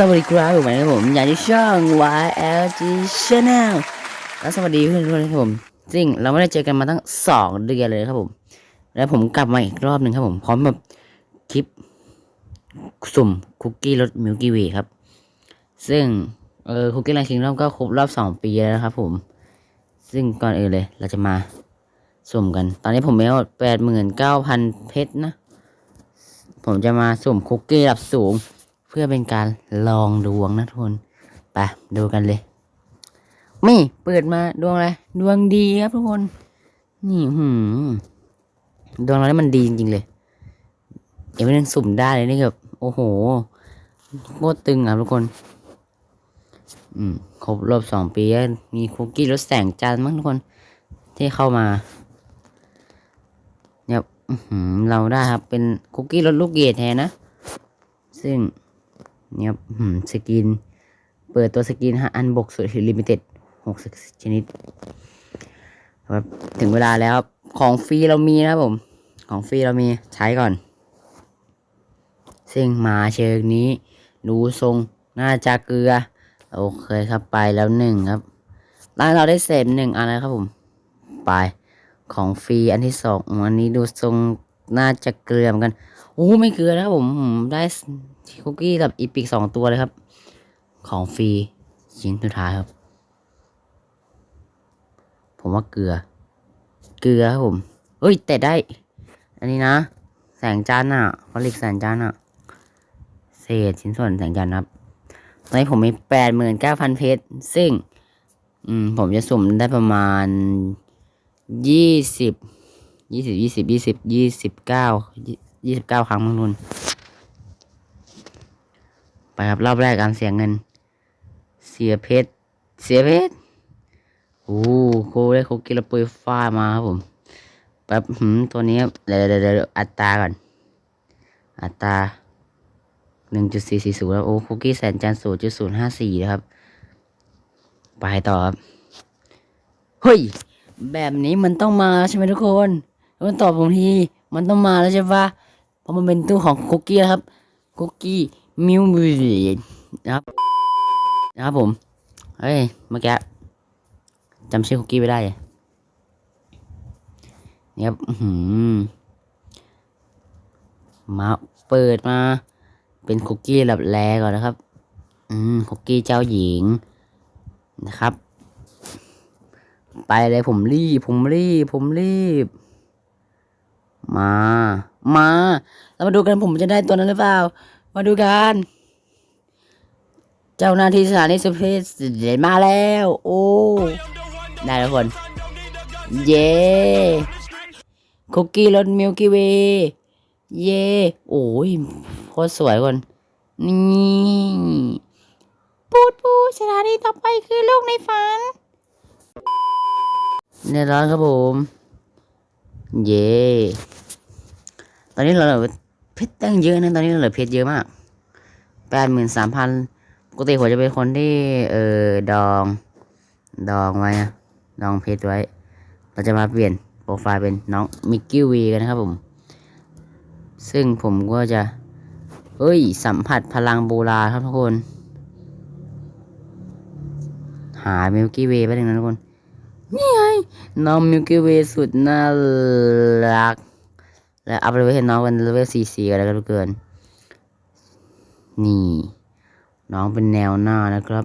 สวัสดีครับผมนะครับผมอยากที่ช่อง YLG Channel และสวัสดีเพื่อนๆนะครับผมจริงเราไม่ได้เจอกันมาตั้งสองเดือนเลยครับผม แล้วผมกลับมาอีกรอบหนึ่งครับผมพร้อมแบบคลิปสุ่มคุกกี้รสมิลกี้วีครับ ซึ่งเออคุกกี้รันคิงรอบก็ครบรอบสองปีแล้วครับผม ซึ่งก่อนอื่นเลยเราจะมาสุ่มกัน ตอนนี้ผมมีทั้งหมดแปดหมื่นเก้าพันเพชรนะ ผมจะมาสุ่มคุกกี้ระดับสูง พื่อเป็นการลองดวงนะทุกคนไปดูกันเลยนี่เปิดมาดวงอะไรดวงดีครับทุกคน นี่หืมดวงเรานี่มันดีจริงๆเลยเอ็มยังสุ่มได้เลยนี่แบบโอ้โหโคตรตึงอะทุกคน อืมครบรอบสองปีแล้วมีคุกกี้รสแสงจันทร์มั้งทุกคน ที่เข้ามาเนี่ยเราได้ครับเป็นคุกกี้รสลูกเกดแทนนะ ซึ่ง เนี่ยครับสกิน เปิดตัวสกินฮะอันบกสุดลิมิเต็ดหกสิบชนิดครับถึงเวลาแล้วครับของฟรีเรามีนะครับผม ของฟรีเรามีใช้ก่อน ซึ่งมาเชิงนี้ดูทรงน่าจะเกลือ โอเคครับไปแล้วหนึ่งครับร้านเราได้เศษหนึ่งอันแล้วครับผม ไป ของฟรีอันที่สองอันนี้ดูทรงน่าจะเกลือเหมือนกันโอ้ไม่เกลือนะครับผมผมได้ คุกกี้กับอีพิกสองตัวเลยครับ ของฟรีชิ้นสุดท้ายครับ ผมว่าเกลือ เกลือครับผมเอ้ย แต่ได้ อันนี้นะ แสงจันทร์อะผลิตแสงจันทร์อะ เศษชิ้นส่วนแสงจันทร์ครับตอนนี้ผมมีแปดหมื่นเก้าพันเพชรซึ่ง อืม ผมจะสุ่มได้ประมาณยี่สิบยี่สิบยี่สิบยี่สิบยี่สิบเก้ายี่สิบเก้าครั้งมั้งนุน ไปครับรอบแรกการเสียเงิน เสียเพชร เสียเพชร โอ้โคได้โคกิลปุยฟ้ามาครับผมแป๊บหืมตัวนี้เดี๋ยวเดี๋ยวเดี๋ยวอัตราก่อน อัตราหนึ่งจุดสี่สี่ศูนย์แล้วโอ้คุกกี้แสนจันศูนย์จุดศูนย์ห้าสี่นะครับ ไปต่อครับ เฮ้ย แบบนี้มันต้องมาใช่ไหมทุกคนมันตอบผมที มันต้องมาแล้วใช่ปะเพราะมันเป็นตู้ของคุกกี้ครับ คุกกี้ มิวมิวนะครับนะครับผม เฮ้ย เมื่อกี้จำชื่อคุกกี้ไม่ได้อเนี่ยครับหือมาเปิดมา เป็นคุกกี้แบบแรก่อนนะครับ อืม คุกกี้เจ้าหญิงนะครับ ไปเลยผมรีบ ผมรีบ ผมรีบ มา มาเรามาดูกันผมจะได้ตัวนั้นหรือเปล่า มาดูกัน เจ้าหน้าที่สถานีสุเพชเดมาแล้ว โอ้ได้แล้วคน เย้คุกกี้รสมิลกี้เวย์เย้โอ้ยโคตรสวยคนนี่ปูดปูดสถานีต่อไปคือโลกในฝัน ในร้านครับผม เย้ตอนนี้เรา เพชรตั้งเยอะนะตอนนี้เหลือเพชรเยอะมากแปดหมื่นสามพันปกติผมจะเป็นคนที่เออดองดองไว้นะดองเพชรไว้ เราจะมาเปลี่ยนโปรไฟล์เป็นน้องมิกกี้วีกันนะครับผม ซึ่งผมก็จะเฮ้ย สัมผัสพลังโบราครับทุกคน หามิลกี้เวย์ไปหนึ่งนะทุกคน นี่ไง น้องมิลกี้เวย์สุดน่ารัก และอัพเลเวลให้น้องเป็นเลเวลสี่สี่กันแล้วกันทุกเกิน นี่ น้องเป็นแนวหน้านะครับ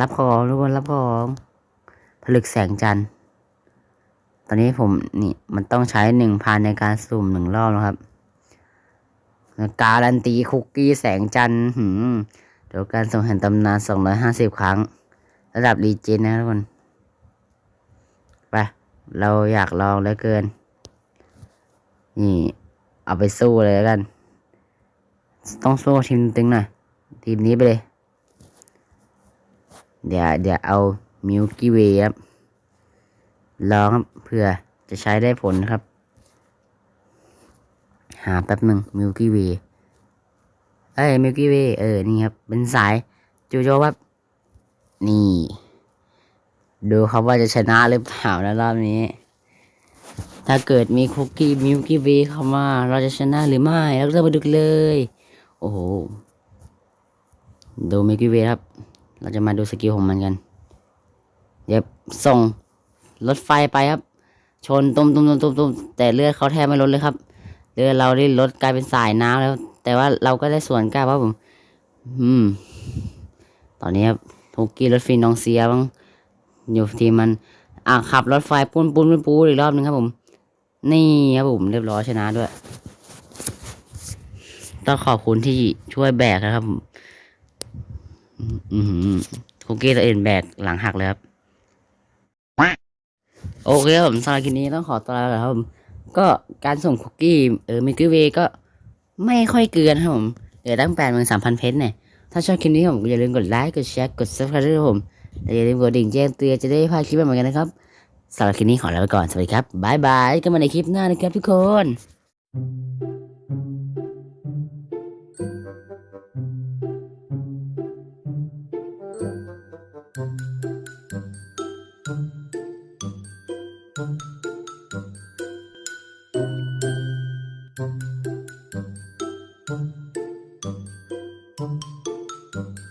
รับของทุกคนรับของ ผลึกแสงจันทร์ ตอนนี้ผมนี่มันต้องใช้หนึ่งพันในการสุ่มหนึ่งรอบนะครับ การันตีคุกกี้แสงจันทร์เดี๋ยวการส่งแห่งตำนานสองร้อยห้าสิบครั้ง ระดับรีเจนนะทุกคน ไป เราอยากลองเหลือเกิน นี่ เอาไปสู้เลยแล้วกัน ต้องสู้ทีมตึงหน่อยทีมนี้ไปเลย เดี๋ยวเดี๋ยวเอา มิลกี้เวครับลองครับเพื่อจะใช้ได้ผลนะครับ หาแป๊บหนึ่งมิลกี้เวเอ้ยมิลกี้เวเออ นี่ครับ เป็นสายจูโจครับ นี่ ดูครับว่าจะชนะหรือเปล่าในรอบนี้ ถ้าเกิดมีคุกกี้มิลกี้เวเข้ามา เราจะชนะหรือไม่แล้วก็มาดูกเลย โอ้โห ดูมิลกี้เวครับ เราจะมาดูสกิลของมันกัน เดี๋ยวส่งรถไฟไปครับ ชนตุ้มตุ้มตุ้มตุ้มตุ้มแต่เลือดเขาแทบไม่ลดเลยครับเลือดเราได้ลดกลายเป็นสายน้ำแล้ว แต่ว่าเราก็ได้ส่วนกล้าครับผม อืม ตอนนี้ครับทุกกี้รถฟินนองเซียบ้างอยู่ทีมัน อะขับรถไฟปุ้นปุ้นปุ้นปูอีกรอบหนึงครับผม นี่ครับผมเรียบร้อยชนะด้วยต้องขอบคุณที่ช่วยแบกนะครับผมอืมคุกกี้ตัวเองแบกหลังหักเลยครับ โอเคครับผมสำหรับคลิปนี้ต้องขอตัวลาไปครับผมก็การส่งคุกกี้เออมิกเวก็ไม่ค่อยเกินครับผมเหลือตั้งแปดหมื่นสามพันเพชรเนี่ยถ้าชอบคลิปนี้ผมอย่าลืมกดไลค์กดแชร์กดซับสไครต์ด้วยครับผมและอย่าลืมกดดิ่งแจ้งเตือนจะได้ไม่พลาดคลิปใหม่ๆกันนะครับสำหรับคลิปนี้ขอลาไปก่อนสวัสดีครับบายบายกันมาในคลิปหน้านะครับทุกคน